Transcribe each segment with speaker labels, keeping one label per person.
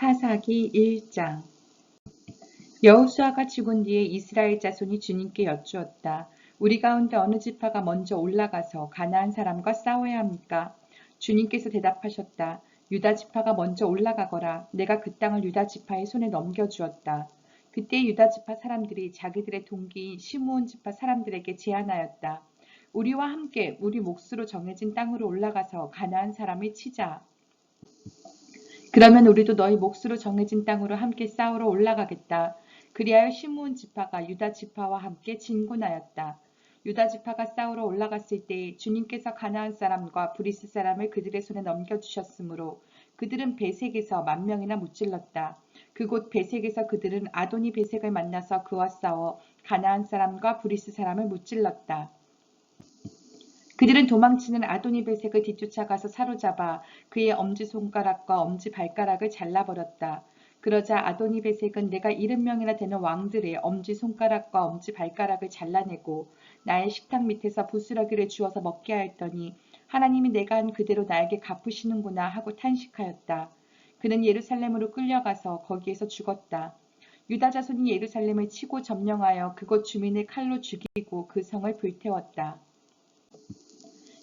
Speaker 1: 사사기 1장 여호수아가 죽은 뒤에 이스라엘 자손이 주님께 여쭈었다. 우리 가운데 어느 지파가 먼저 올라가서 가나안 사람과 싸워야 합니까? 주님께서 대답하셨다. 유다 지파가 먼저 올라가거라. 내가 그 땅을 유다 지파의 손에 넘겨주었다. 그때 유다 지파 사람들이 자기들의 동기인 시므온 지파 사람들에게 제안하였다. 우리와 함께 우리 몫으로 정해진 땅으로 올라가서 가나안 사람을 치자. 그러면 우리도 너희 몫으로 정해진 땅으로 함께 싸우러 올라가겠다. 그리하여 시므온 지파가 유다 지파와 함께 진군하였다. 유다 지파가 싸우러 올라갔을 때 주님께서 가나안 사람과 브리스 사람을 그들의 손에 넘겨주셨으므로 그들은 베색에서 만 명이나 무찔렀다. 그곳 베색에서 그들은 아도니 베색을 만나서 그와 싸워 가나안 사람과 브리스 사람을 무찔렀다. 그들은 도망치는 아도니 베색을 뒤쫓아가서 사로잡아 그의 엄지손가락과 엄지발가락을 잘라버렸다. 그러자 아도니 베색은 내가 일흔 명이나 되는 왕들의 엄지손가락과 엄지발가락을 잘라내고 나의 식탁 밑에서 부스러기를 주어서 먹게 하였더니 하나님이 내가 한 그대로 나에게 갚으시는구나 하고 탄식하였다. 그는 예루살렘으로 끌려가서 거기에서 죽었다. 유다 자손이 예루살렘을 치고 점령하여 그곳 주민을 칼로 죽이고 그 성을 불태웠다.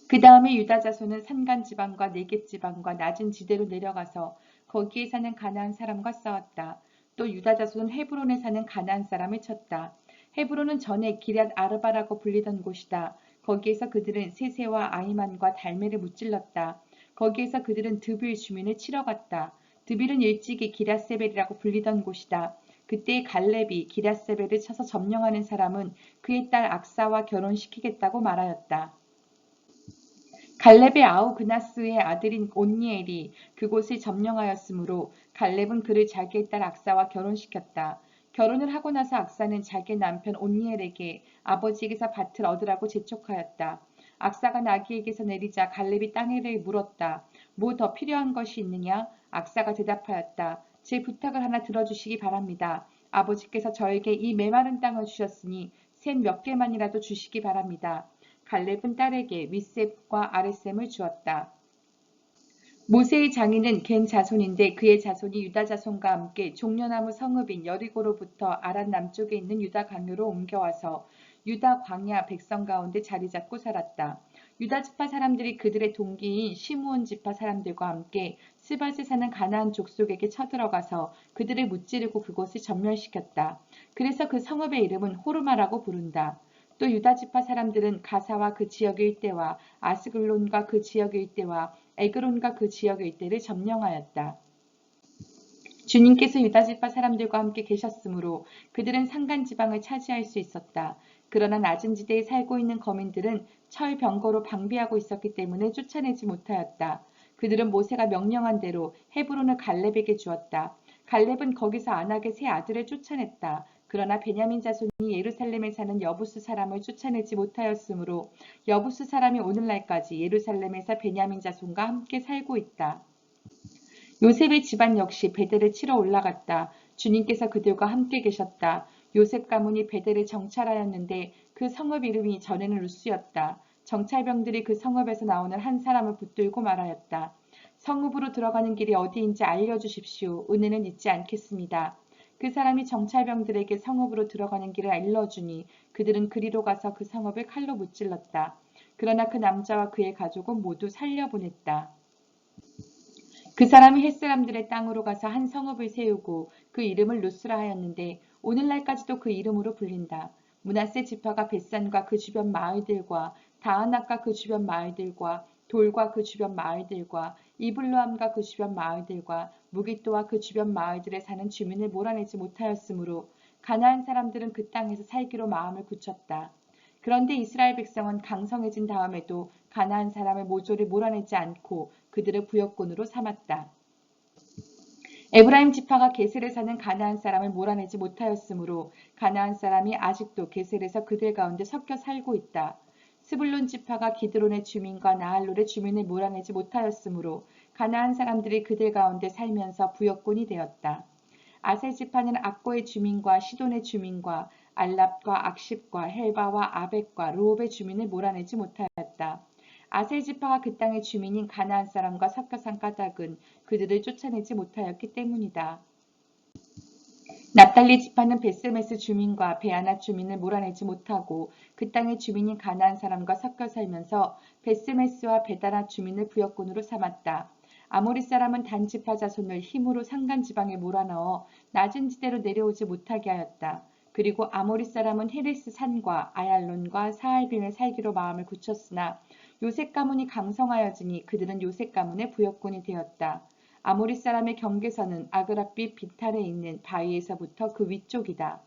Speaker 1: 그 다음에 유다 자손은 산간 지방과 네겝 지방과 낮은 지대로 내려가서 거기에 사는 가나안 사람과 싸웠다. 또 유다 자손은 헤브론에 사는 가나안 사람을 쳤다. 헤브론은 전에 기럇 아르바라고 불리던 곳이다. 거기에서 그들은 세세와 아이만과 달메를 무찔렀다. 거기에서 그들은 드빌 주민을 치러 갔다. 드빌은 일찍이 기럇세벨이라고 불리던 곳이다. 그때 갈렙이 기럇세벨을 쳐서 점령하는 사람은 그의 딸 악사와 결혼시키겠다고 말하였다. 갈렙의 아우 그나스의 아들인 온니엘이 그곳을 점령하였으므로 갈렙은 그를 자기의 딸 악사와 결혼시켰다. 결혼을 하고 나서 악사는 자기의 남편 온니엘에게 아버지에게서 밭을 얻으라고 재촉하였다. 악사가 나귀에게서 내리자 갈렙이 땅에를 물었다. 뭐 더 필요한 것이 있느냐? 악사가 대답하였다. 제 부탁을 하나 들어주시기 바랍니다. 아버지께서 저에게 이 메마른 땅을 주셨으니 샘몇 개만이라도 주시기 바랍니다. 갈렙은 딸에게 윗셈과 아랫셈을 주었다. 모세의 장인은 겐 자손인데 그의 자손이 유다 자손과 함께 종려나무 성읍인 여리고로부터 아란 남쪽에 있는 유다 강요로 옮겨와서 유다 광야 백성 가운데 자리 잡고 살았다. 유다 지파 사람들이 그들의 동기인 시므온 지파 사람들과 함께 스밧에 사는 가나안 족속에게 쳐들어가서 그들을 무찌르고 그곳을 전멸시켰다. 그래서 그 성읍의 이름은 호르마라고 부른다. 또 유다 지파 사람들은 가사와 그 지역의 일대와 아스글론과 그 지역의 일대와 에그론과 그 지역의 일대를 점령하였다. 주님께서 유다 지파 사람들과 함께 계셨으므로 그들은 산간 지방을 차지할 수 있었다. 그러나 낮은 지대에 살고 있는 거민들은 철 병거로 방비하고 있었기 때문에 쫓아내지 못하였다. 그들은 모세가 명령한 대로 헤브론을 갈렙에게 주었다. 갈렙은 거기서 안악의 세 아들을 쫓아냈다. 그러나 베냐민 자손이 예루살렘에 사는 여부스 사람을 쫓아내지 못하였으므로 여부스 사람이 오늘날까지 예루살렘에서 베냐민 자손과 함께 살고 있다. 요셉의 집안 역시 베델을 치러 올라갔다. 주님께서 그들과 함께 계셨다. 요셉 가문이 베델을 정찰하였는데 그 성읍 이름이 전에는 루스였다. 정찰병들이 그 성읍에서 나오는 한 사람을 붙들고 말하였다. 성읍으로 들어가는 길이 어디인지 알려주십시오. 은혜는 잊지 않겠습니다. 그 사람이 정찰병들에게 성읍으로 들어가는 길을 일러주니 그들은 그리로 가서 그 성읍을 칼로 무찔렀다. 그러나 그 남자와 그의 가족은 모두 살려보냈다. 그 사람이 햇사람들의 땅으로 가서 한 성읍을 세우고 그 이름을 루스라 하였는데 오늘날까지도 그 이름으로 불린다. 문하세 지파가 벳산과 그 주변 마을들과 다하낙과 그 주변 마을들과 돌과 그 주변 마을들과 이블로함과 그 주변 마을들과 무기또와 그 주변 마을들에 사는 주민을 몰아내지 못하였으므로 가나안 사람들은 그 땅에서 살기로 마음을 굳혔다. 그런데 이스라엘 백성은 강성해진 다음에도 가나안 사람을 모조리 몰아내지 않고 그들을 부역군으로 삼았다. 에브라임 지파가 게셀에 사는 가나안 사람을 몰아내지 못하였으므로 가나안 사람이 아직도 게셀에서 그들 가운데 섞여 살고 있다. 스불론 지파가 기드론의 주민과 나할롤의 주민을 몰아내지 못하였으므로 가나안 사람들이 그들 가운데 살면서 부역군이 되었다. 아셀 지파는 악고의 주민과 시돈의 주민과 알랍과 악십과 헬바와 아벡과 로업의 주민을 몰아내지 못하였다. 아셀 지파가 그 땅의 주민인 가나안 사람과 섞여 산 까닭은 그들을 쫓아내지 못하였기 때문이다. 납달리 지파는 베스메스 주민과 베아나 주민을 몰아내지 못하고 그 땅의 주민인 가나안 사람과 섞여 살면서 베스메스와 베다나 주민을 부역군으로 삼았다. 아모리 사람은 단 지파 자손을 힘으로 산간 지방에 몰아넣어 낮은 지대로 내려오지 못하게 하였다. 그리고 아모리 사람은 헤레스 산과 아얄론과 사알빈을 살기로 마음을 굳혔으나 요셉 가문이 강성하여지니 그들은 요셉 가문의 부역군이 되었다. 아모리 사람의 경계선은 아그라빛 비탈에 있는 바위에서부터 그 위쪽이다.